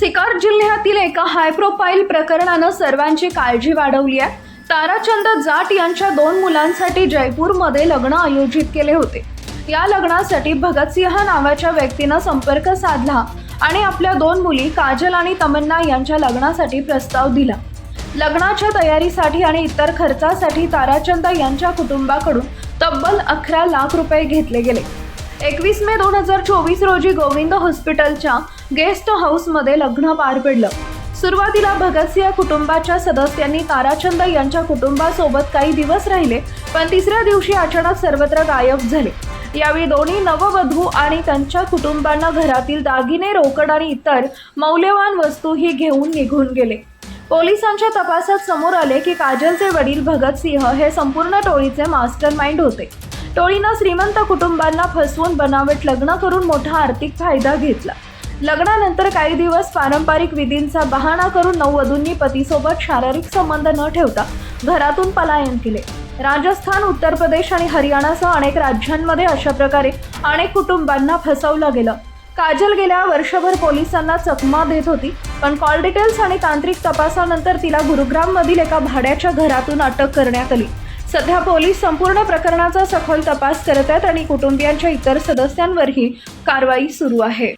सिकार जिल्ह्यातील एका हाय प्रोफाईल प्रकरणानं सर्वांची काळजी वाढवली आहे. ताराचंद जाट यांच्या दोन मुलांसाठी जयपूरमध्ये लग्न आयोजित केले होते. या लग्नासाठी भगतसिंह नावाच्या व्यक्तीनं संपर्क साधला आणि आपल्या दोन मुली काजल आणि तमन्ना यांच्या लग्नासाठी प्रस्ताव दिला. लग्नाच्या तयारीसाठी आणि इतर खर्चासाठी ताराचंद यांच्या कुटुंबाकडून तब्बल अकरा लाख रुपये घेतले गेले. एकवीस मे दोन हजार चोवीस रोजी गोविंद हॉस्पिटलच्या गेस्ट हाऊसमध्ये लग्न पार पडलं. सुरुवातीला भगतसिंह कुटुंबाच्या सदस्यांनी ताराचंद यांच्या कुटुंबासोबत काही दिवस राहिले पण तिसऱ्या दिवशी अचानक सर्वत्र गायब झाले. यावेळी दोन्ही नववधू आणि त्यांच्या कुटुंबांना घरातील दागिने रोकड आणि इतर मौल्यवान वस्तूही घेऊन निघून गेले. पोलिसांच्या तपासात समोर आले की काजलचे वडील भगतसिंह हे संपूर्ण टोळीचे मास्टर माइंड होते. टोळीनं श्रीमंत कुटुंबांना फसवून बनावट लग्न करून मोठा आर्थिक फायदा घेतला. लग्नानंतर काही दिवस पारंपरिक विधींचा बहाणा करून नववधूंनी पतीसोबत शारीरिक संबंध न ठेवता घरातून पलायन केले. राजस्थान उत्तर प्रदेश आणि हरियाणासह अनेक राज्यांमध्ये अशा प्रकारे अनेक कुटुंबांना फसवलं गेलं. काजल गेल्या वर्षभर पोलिसांना चकमा देत होती पण कॉल डिटेल्स आणि तांत्रिक तपासानंतर तिला गुरुग्राममधील एका भाड्याच्या घरातून अटक करण्यात आली. सध्या पोलीस संपूर्ण प्रकरणाचा सखोल तपास करत आहेत आणि कुटुंबियांच्या इतर सदस्यांवरही कारवाई सुरू आहे.